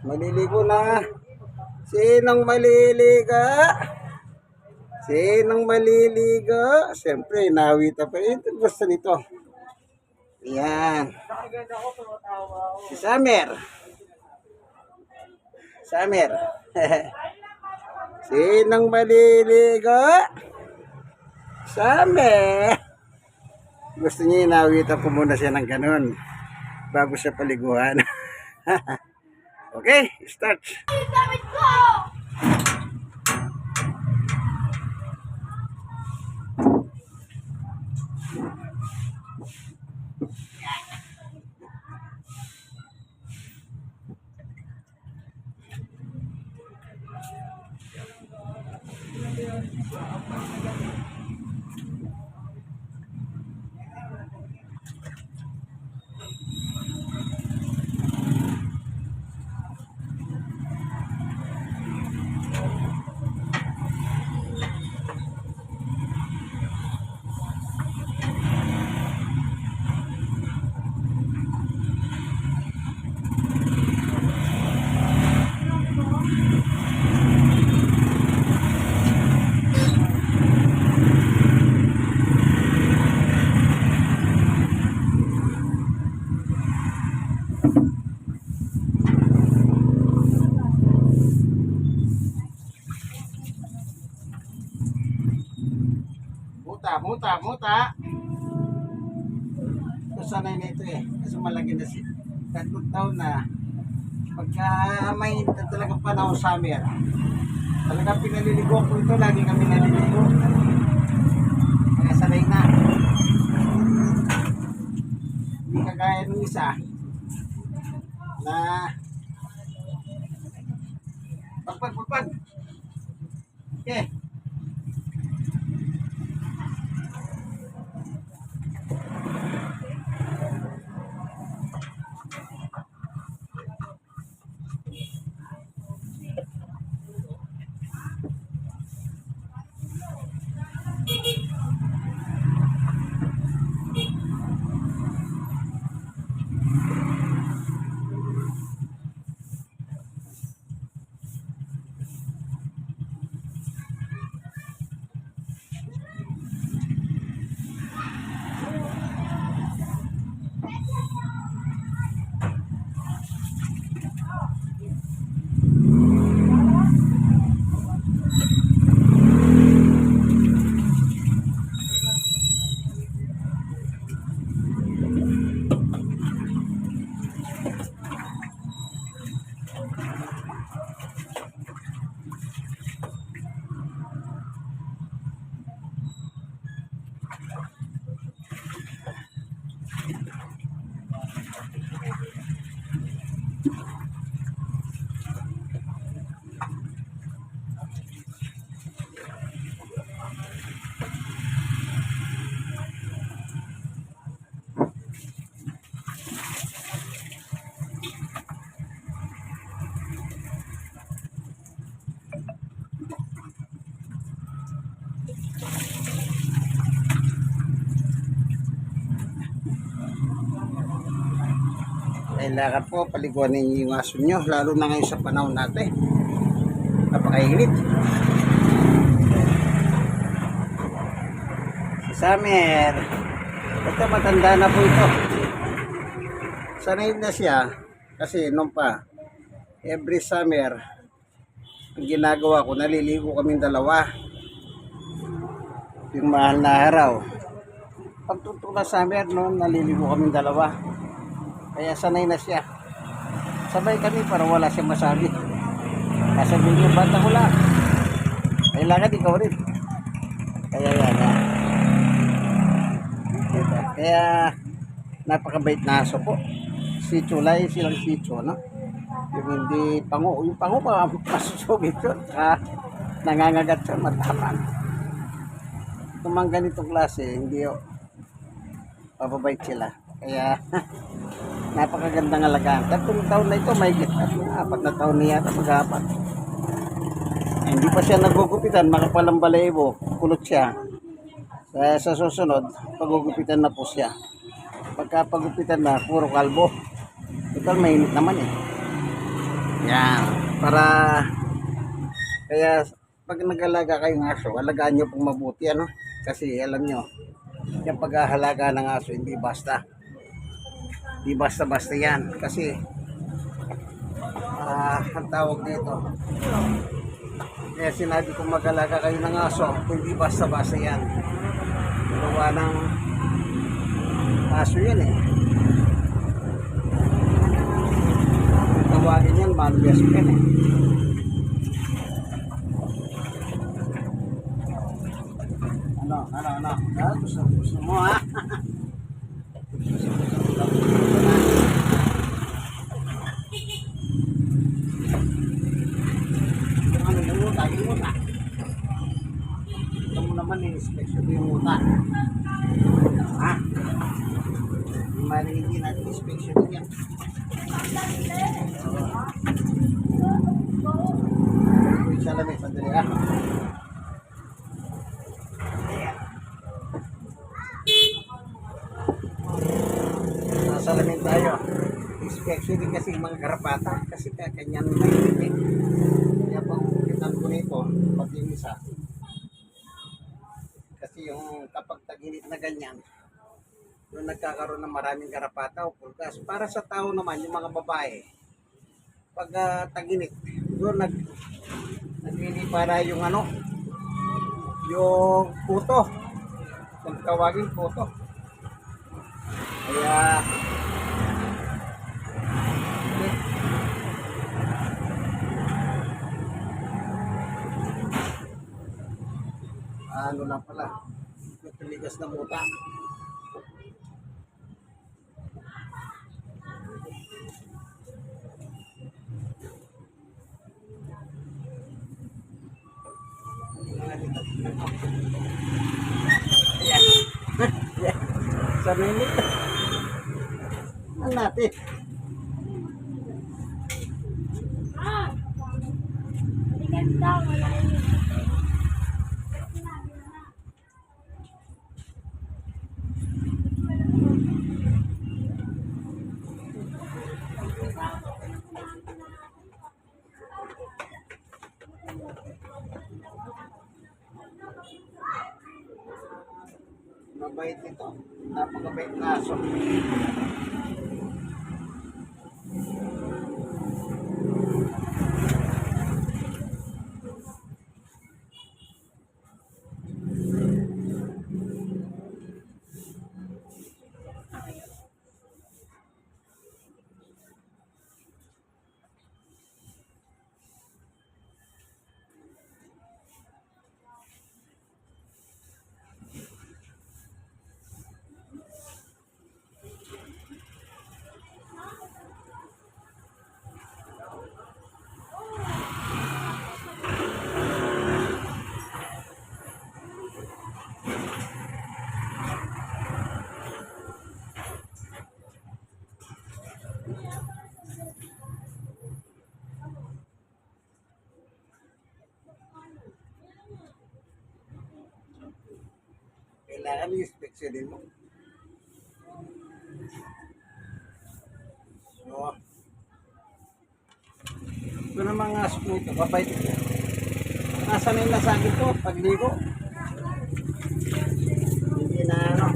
Maliligo na. Sinong maliliga? Sinong maliligo? Siyempre, nawita pa. Ito gusto nito. Yan. Si Summer. Summer. Sinong maliligo? Summer. Gusto niya inawitan ko muna siya ng ganun bago siya paliguan. okay, start. Muta, muta. Ito sanay na ito eh. Kasi malaki na si tatlong taon na pagka may talagang panahon summer, talagang pinaliligo ko ito. Lagi kami naliligo. Kaya sanay na. Hindi kagaya nung isa na Kailangan po paliguan ninyo yung aso nyo, lalo na ngayon sa panahon natin. Napakainit. Si Summer. Ito matanda na po ito. Sanay na siya kasi nung pa every summer ang ginagawa ko naliligo kaming dalawa yung mahal na araw pagtutula summer noon naliligo kaming dalawa kaya sanay na siya. Sabay kami para wala siyang masabi. Kasabihin niyo, bata ko lang. Kailangan ikaw rin. Kaya yan. ah. Diba? Kaya napakabait na aso po. Si Chulay, silang sitio, no? Yung hindi pango. Yung pango pa, masusugit yun. Saka nangangagat siya, matapang. Kung mga ganitong klase, hindi oh, mababait sila. Kaya, napakagandang alagaan. Tatlong taon na ito, may apat na taon niya, mag-apat. Eh, hindi pa siya nagugupitan, makapalang balayibo, kulot siya. Kaya sa susunod, pagugupitan na po siya. Pagka pagupitan na, puro kalbo. Ito mainit naman eh. Yan. Para kaya pag nag-alaga kayo ng aso, alagaan nyo pong mabuti ano. Kasi alam nyo, yung paghahalaga ng aso hindi basta. Hindi basta-basta yan. Kasi ah ang tawag dito. Kaya sinabi kong mag-alaga kayo ng aso, hindi basta-basta yan. Gawa ng aso yan eh. Tawagin yan, manbias pen eh. Ano, ano, ano? Ah, gusto, gusto mo ha? Yung ano yung muta, yung muta. Ito naman in-inspection yung muta. Ha? Yung mali hindi natin inspection yan. Yung salamin, sandali ah. Nasalamin tayo. Inspection din kasi yung mga garapata kasi kakanyan may titik. Kaya pang kitan ko nito, pag yung isa. Kasi yung taginit na ganyan, doon nagkakaroon ng maraming garapata o pulgas. Para sa tao naman, yung mga babae, pag ah, taginit, doon nag naglilipara yung ano, yung puto. Kung tawagin puto. Kaya, ano lang pala, may tumigas na muta. Sa minute. Ang natin. Ganda, wala Mabait ito. Napakabait na aso. Kailangan i-inspeksyonin mo. So, ito na mga ko ito, babait ito. Na yung nasagit ko, pagligo. Hindi na ano.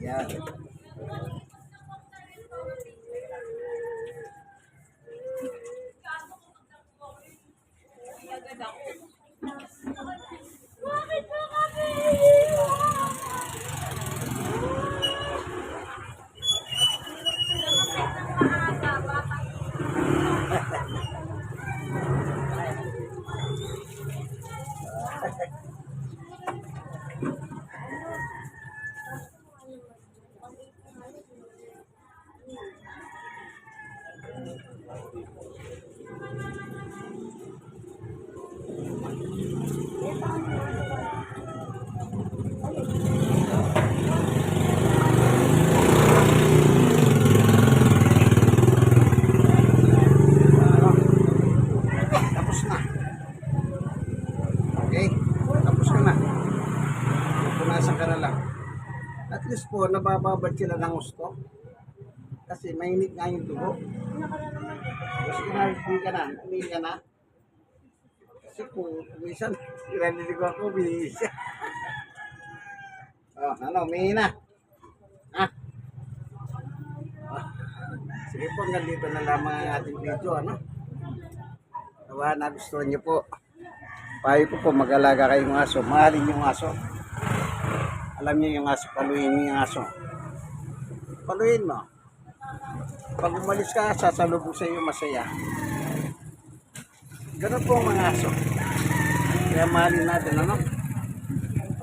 Yan. Bakit mo kami Ano? Tapos na. Okay? Tapos ka na. Pupunasan ka na lang. At least po, nabababad sila ng gusto. Kasi mainit nga yung dugo. Tapos kinabi ka na, umihi ka na. Kasi kung minsan, pinanilig ako, binihis siya. oh, ano, umihi na. Ha? Ah, Sige po, hanggang dito na lamang ang ating video, ano? Nawa, nagustuhan niyo po. Payo ko po, mag-alaga kayong aso. Mahalin yung aso. Alam niyo yung aso, paluin niyo yung aso. Paluin mo. Pag umalis ka, sasalubong sa iyo masaya. Ganun po ang mga aso. Kaya mahalin natin, ano?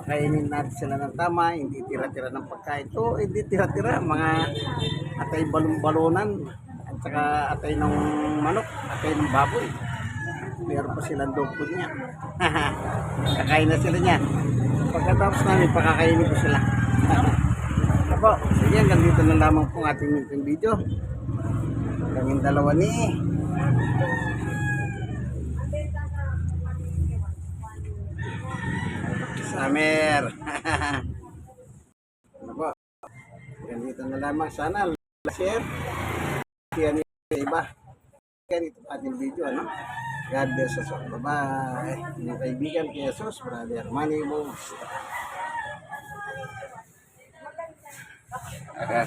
Pakainin natin sila ng tama, hindi tira-tira ng pagkain. Ito, hindi tira-tira. Mga atay balon-balonan, at saka atay ng manok, atay ng baboy. Meron pa silang dog niya. Kakain na sila niya. Pagkatapos namin, pakakainin ko sila. Apo, sige, hanggang dito na lamang po ating munting video. Kaming dalawa ni Summer. ano po? Hanggang dito na lamang. Sana share. Share niyo sa iba. Ganito ating video, ano? God bless us all. Bye-bye. Mga kaibigan, kay Jesus, brother Manny Moves. Okay.